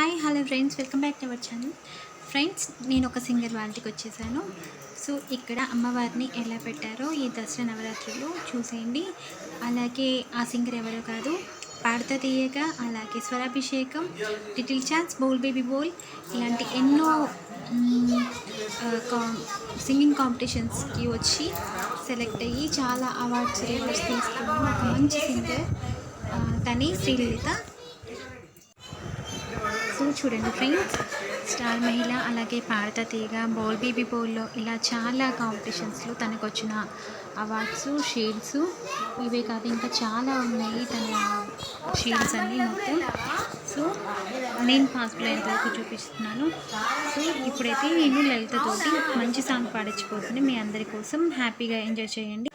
Hi hello friends welcome back to our channel friends నేను ఒక singer వాళ్ళకి వచ్చేసాను. సో ఇక్కడ అమ్మవారిని ఎలా పెట్టారో ఈ దసరా నవరాత్రులు చూసేయండి. అలాగే ఆ సింగర్ ఎవరో కాదు పాడత తీయగా అలాగే Swarabhishekam little champs Bol baby Bol ఇలాంటి ఎన్నో సింగింగ్ కాంపిటీషన్స్కి వచ్చి సెలెక్ట్ అయ్యి చాలా అవార్డ్స్ రివార్డ్స్ తీసుకున్న ఒక మంచి సింగర్ తని శ్రీలలిత. సో చూడండి ఫ్రెండ్స్. స్టార్ మహిళ అలాగే పాడత తీగ బౌల్ బేబీ బౌల్లో ఇలా చాలా కాంపిటీషన్స్లో తనకు వచ్చిన అవార్డ్స్ షీల్డ్స్ ఇవే కాదు ఇంకా చాలా ఉన్నాయి తన షీల్డ్స్ అన్నీ మొత్తం. సో నేను పాసిబుల్ అయినంత వరకు చూపిస్తున్నాను. సో ఇప్పుడైతే నేను లలితతోటి మంచి సాంగ్ పాడించిపోతుంది మీ అందరి కోసం హ్యాపీగా ఎంజాయ్ చేయండి.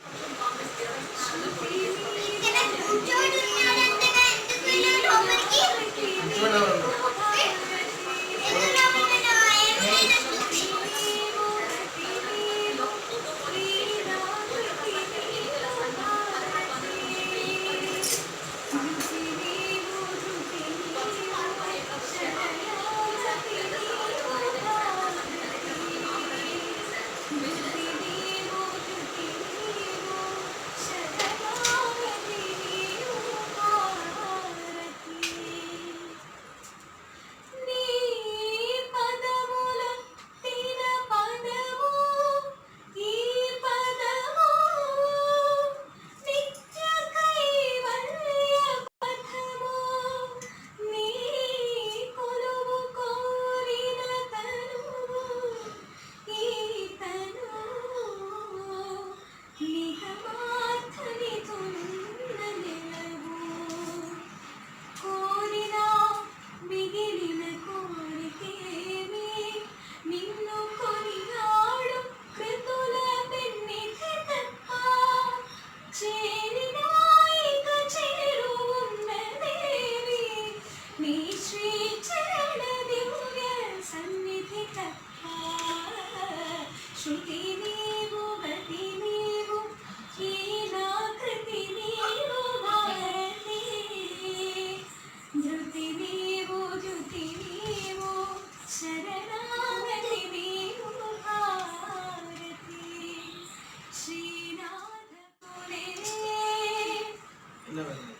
Bilemedim.